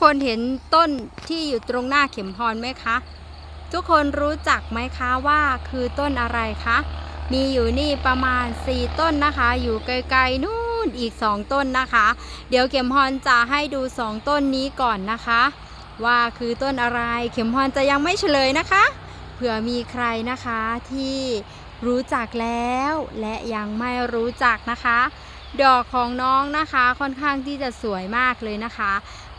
คนเห็นต้นที่อยู่ตรงหน้าเข็มพรไหมคะ ทุกคนรู้จักไหมคะว่าคือต้นอะไรคะ มีอยู่นี่ประมาณ 4 ต้นนะคะ อยู่ไกลๆนู่นอีก 2 ต้นนะคะ เดี๋ยวเข็มพรจะให้ดู 2 ต้นนี้ก่อนนะคะ ว่าคือต้นอะไรเข็มพรจะยังไม่เฉลยนะคะเผื่อมีใครนะคะที่รู้จักแล้วและยังไม่รู้จักนะคะ ดอกของน้องนะคะค่อนข้างที่จะสวยมากเลยนะคะ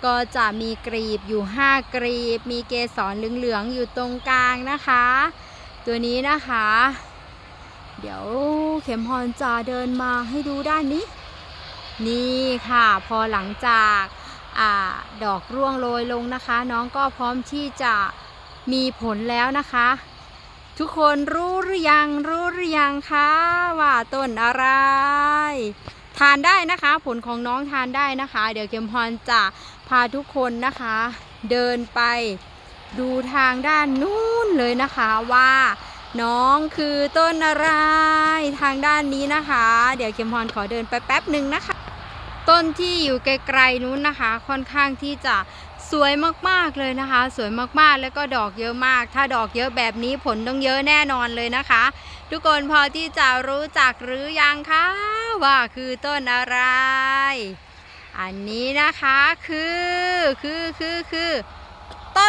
ก็จะมีกรีบอยู่ 5 กรีบ มีเกสรเหลืองๆอยู่ตรงกลางนะคะ ตัวนี้นะคะ เดี๋ยวเข็มพรจะเดินมาให้ดูด้านนี้ นี่ค่ะ พอหลังจากอาดอกร่วงโรยลงนะคะ น้องก็พร้อมที่จะมีผลแล้วนะคะ ทุกคนรู้หรือยังรู้หรือยังคะว่าต้นอะไร ทานได้นะคะ ผลของน้องทานได้นะคะ เดี๋ยวเข็มพรจะพาทุกคนนะคะ เดินไปดูทางด้านนู้นเลยนะคะว่า น้องคือต้นอะไรทางด้านนี้นะคะ เดี๋ยวเข็มพรขอเดินไปแป๊บหนึ่งนะคะ ต้นที่อยู่ไกลๆนู้นนะคะ ค่อนข้างที่จะ สวยมากๆเลยนะคะ สวยมากๆแล้วก็ดอกเยอะมาก ถ้าดอกเยอะแบบนี้ผลต้องเยอะแน่นอนเลยนะคะ ทุกคนพอที่จะรู้จักหรือยังคะว่าคือต้นอะไร อันนี้นะคะคือคือคือคือ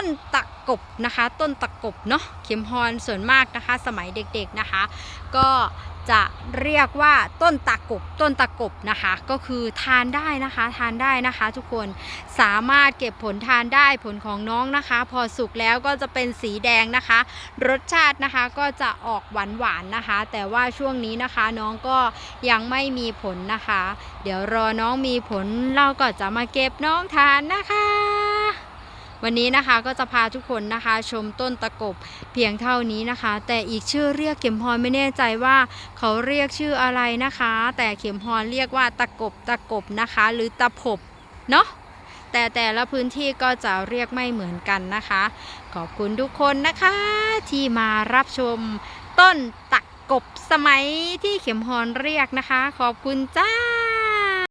นตะกบนะคะ ต้นตะกบเนาะเข็มพรส่วนมากนะคะ สมัยเด็กๆนะคะ ก็จะเรียกว่าต้นตะกบต้นตะกบนะคะ ก็คือทานได้นะคะทานได้นะคะ ทุกคนสามารถเก็บผลทานได้ผลของน้องนะคะ พอสุกแล้วก็จะเป็นสีแดงนะคะ รสชาตินะคะก็จะออกหวานหวานๆนะคะ แต่ว่าช่วงนี้นะคะน้องก็ยังไม่มีผลนะคะ เดี๋ยวรอน้องมีผลเราก็จะมาเก็บน้องทานนะคะ วันนี้นะคะก็จะพาทุกคนนะคะ ชมต้นตะกบเพียงเท่านี้นะคะ แต่อีกชื่อเรียกเข็มพรไม่แน่ใจว่าเขาเรียกชื่ออะไรนะคะ แต่เข็มพรเรียกว่าตะกบตะกบนะคะ หรือตะผบเนาะแต่แต่ละพื้นที่ก็จะเรียกไม่เหมือนกันนะคะ ขอบคุณทุกคนนะคะ ที่มารับชมต้นตะกบสมัยที่เข็มพรเรียกนะคะ ขอบคุณจ้า